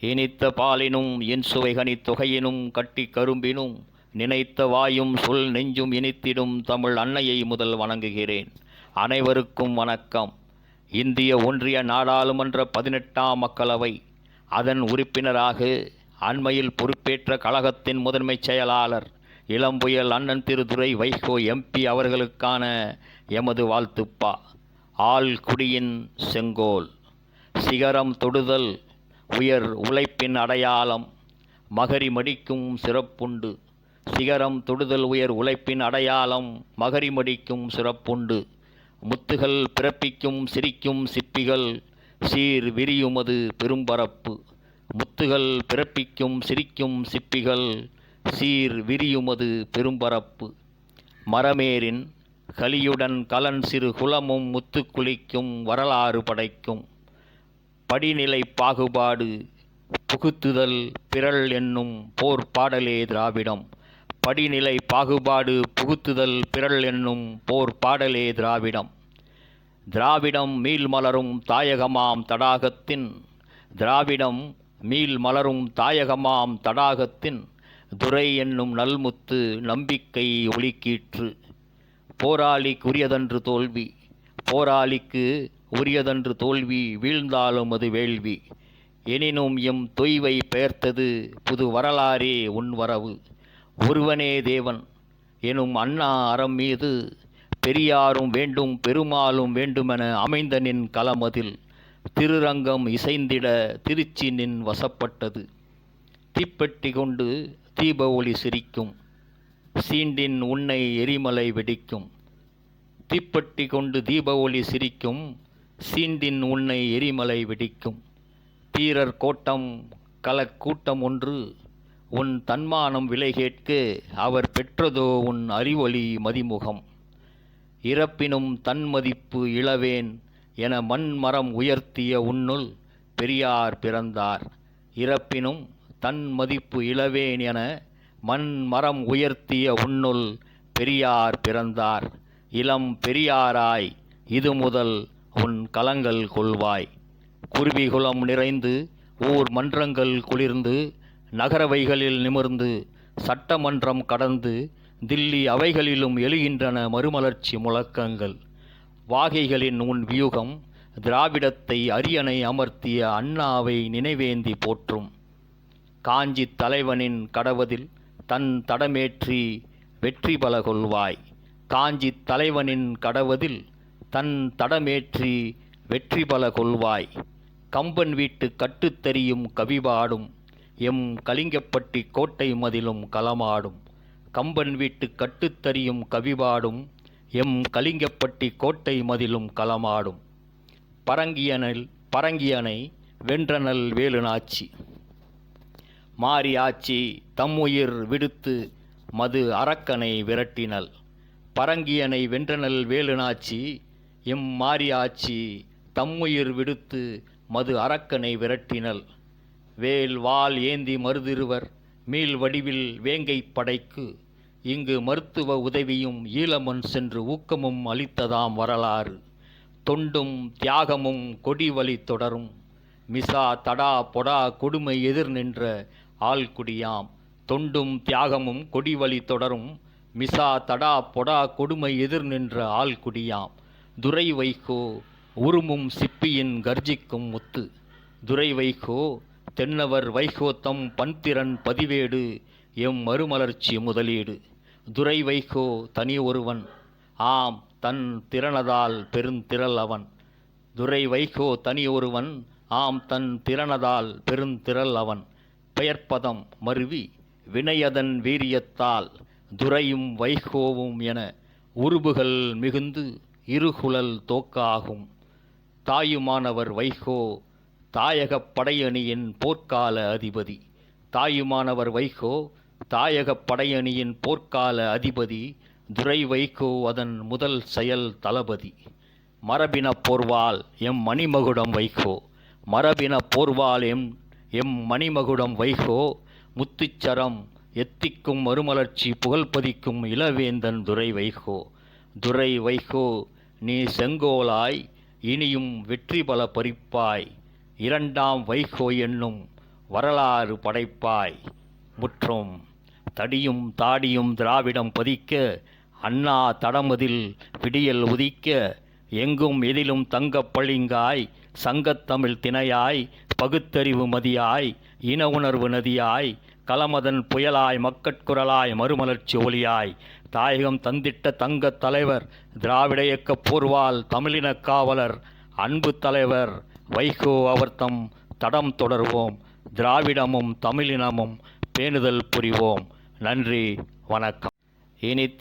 இனித்த பாலினும் என் சுவைகனி தொகையினும் கட்டி கரும்பினும் நினைத்த வாயும் சொல் நெஞ்சும் இனித்திடும் தமிழ் அன்னையை முதல் வணங்குகிறேன். அனைவருக்கும் வணக்கம். இந்திய ஒன்றிய நாடாளுமன்ற பதினெட்டாம் மக்களவை. அதன் உறுப்பினராக அண்மையில் பொறுப்பேற்ற கழகத்தின் முதன்மைச் செயலாளர் இளம்புயல் அண்ணன் திருதுரை வைகோ எம்பி அவர்களுக்கான எமது வாழ்த்துப்பா. ஆள் குடியின் செங்கோல். சிகரம் தொடுதல் உயர் உழைப்பின் அடையாளம் மகரி மடிக்கும் சிறப்புண்டு. சிகரம் தொடுதல் உயர் உழைப்பின் அடையாளம் மகரி மடிக்கும் சிறப்புண்டு. முத்துகள் பிறப்பிக்கும் சிரிக்கும் சிப்பிகள் சீர் விரியுமது பெரும்பரப்பு. முத்துகள் பிறப்பிக்கும் சிரிக்கும் சிப்பிகள் சீர் விரியுமது பெரும்பரப்பு. மரமேரின் கலியுடன் கலன் சிறு குலமும் முத்து குளிக்கும் வரலாறு படைக்கும். படிநிலை பாகுபாடு புகுத்துதல் பிறல் என்னும் போர் பாடலே திராவிடம். படிநிலை பாகுபாடு புகுத்துதல் பிறல் என்னும் போர் பாடலே திராவிடம். திராவிடம் மீள் மலரும் தாயகமாம் தடாகத்தின். திராவிடம் மீள் மலரும் தாயகமாம் தடாகத்தின். துரை என்னும் நல்முத்து நம்பிக்கை ஒளிக்கீற்று. போராளிக்குரியதன்று தோல்வி போராளிக்கு உரியதன்று தோல்வி வீழ்ந்தாலும் அது வேள்வி. எனினும் எம் தொய்வை பெயர்த்தது புது வரலாறே உன் வரவு. ஒருவனே தேவன். எனும் அண்ணா அறம் மீது பெரியாரும் வேண்டும் பெருமாளும் வேண்டுமென அமைந்த நின் களமதில் திருரங்கம் இசைந்திட திருச்சி நின் வசப்பட்டது. தீப்பெட்டி கொண்டு தீப ஒளி சிரிக்கும். சீண்டின் உன்னை எரிமலை வெடிக்கும். தீப்பெட்டி கொண்டு தீப ஒளி சிரிக்கும். சீண்டின் உன்னை எரிமலை வெடிக்கும். தீரர் கோட்டம் கலக்கூட்டம் ஒன்று. உன் தன்மானம் விலை கேட்க அவர் பெற்றதோ உன் அறிவொளி மதிமுகம். இறப்பினும் தன்மதிப்பு இளவேன் என மண்மரம் உயர்த்திய உன்னுள் பெரியார் பிறந்தார். இறப்பினும் தன்மதிப்பு இளவேன் என மண்மரம் உயர்த்திய உன்னுள் பெரியார் பிறந்தார். இளம் பெரியாராய் இது முதல் உன் கலங்கள் கொள்வாய். குருவிகுலம் நிறைந்து ஊர் மன்றங்கள் குளிர்ந்து நகரவைகளில் நிமிர்ந்து சட்டமன்றம் கடந்து தில்லி அவைகளிலும் எழுகின்றன மறுமலர்ச்சி முழக்கங்கள். வாகைகளின் உன் வியூகம் திராவிடத்தை அரியணை அமர்த்திய அண்ணாவை நினைவேந்தி போற்றும். காஞ்சி தலைவனின் கடவதில் தன் தடமேற்றி வெற்றி பல கொள்வாய். காஞ்சி தலைவனின் கடவதில் தன் தடமேற்றி வெற்றி பல கொள்வாய். கம்பன் வீட்டு கட்டுத்தெறியும் கவிபாடும். எம் கலிங்கப்பட்டி கோட்டை மதிலும் களமாடும். கம்பன் வீட்டு கட்டுத்தறியும் கவிபாடும். எம் கலிங்கப்பட்டி கோட்டை மதிலும் களமாடும். பரங்கியனல் பரங்கியனை வென்றனல் வேலுநாச்சி. மாறி ஆச்சி தம்முயிர் விடுத்து மது அரக்கனை விரட்டினல் பரங்கியனை வென்றனல் வேலுநாச்சி எம் மாரியாச்சி தம்முயிர் விடுத்து மது அரக்கனை விரட்டினல். வேல் வாள் ஏந்தி மருதிருவர் மீள் வடிவில் வேங்கை படைக்கு. இங்கு மருத்துவ உதவியும் ஈழமன் சென்று ஊக்கமும் அளித்ததாம் வரலாறு. தொண்டும் தியாகமும் கொடி வழி தொடரும். மிசா தடா பொடா கொடுமை எதிர் நின்ற ஆள்குடியாம். தொண்டும் தியாகமும் கொடி வழி தொடரும். மிசா தடா பொடா கொடுமை எதிர் நின்ற ஆள்குடியாம். துரை வைகோ உருமும் சிப்பியின் கர்ஜிக்கும் முத்து துரை வைகோ தென்னவர் வைகோத்தம் தம் பன்திறன் பதிவேடு எம் மறுமலர்ச்சி முதலீடு. துரை வைகோ தனி ஒருவன் ஆம் தன் திறனதால் பெருந்திரள் அவன். துரை வைகோ தனி ஒருவன் ஆம் தன் திறனதால் பெருந்திரள் அவன். பெயர்ப்பதம் மருவி வினையதன் வீரியத்தால் துரையும் வைகோவும் என உருபுகள் மிகுந்து இருகுழல் தோக்காகும். தாயுமானவர் வைகோ தாயகப் படையணியின் போர்க்கால அதிபதி. தாயுமானவர் வைகோ தாயகப் படையணியின் போர்க்கால அதிபதி துரை வைகோ அதன் முதல் செயல் தளபதி. மரபின போர்வால் எம் மணிமகுடம் வைகோ மரபின போர்வால் எம் எம் மணிமகுடம் வைகோ முத்துச்சரம் எத்திக்கும் மறுமலர்ச்சி புகழ்பதிக்கும் இளவேந்தன் துரை வைகோ துரை வைகோ நீ செங்கோலாய் இனியும் வெற்றி பல பறிப்பாய். இரண்டாம் வைகோ என்னும் வரலாறு படைப்பாய். முற்றும் தடியும் தாடியும் திராவிடம் பதிக்க அண்ணா தடமதில் விடியல் உதிக்க எங்கும் எதிலும் தங்கப் பளிங்காய் சங்கத்தமிழ் திணையாய் பகுத்தறிவு மதியாய் இன உணர்வு நதியாய் கலமதன் புயலாய் மக்கட்குரலாய் மறுமலர்ச்சி ஒளியாய். தாயகம் தந்திட்ட தங்கத் தலைவர் திராவிட இயக்க போர்வால் தமிழின காவலர் அன்பு தலைவர் வைகோ அவர்த்தம் தடம் தொடர்வோம். திராவிடமும் தமிழினமும் பேணுதல் புரிவோம். நன்றி வணக்கம். இனித்த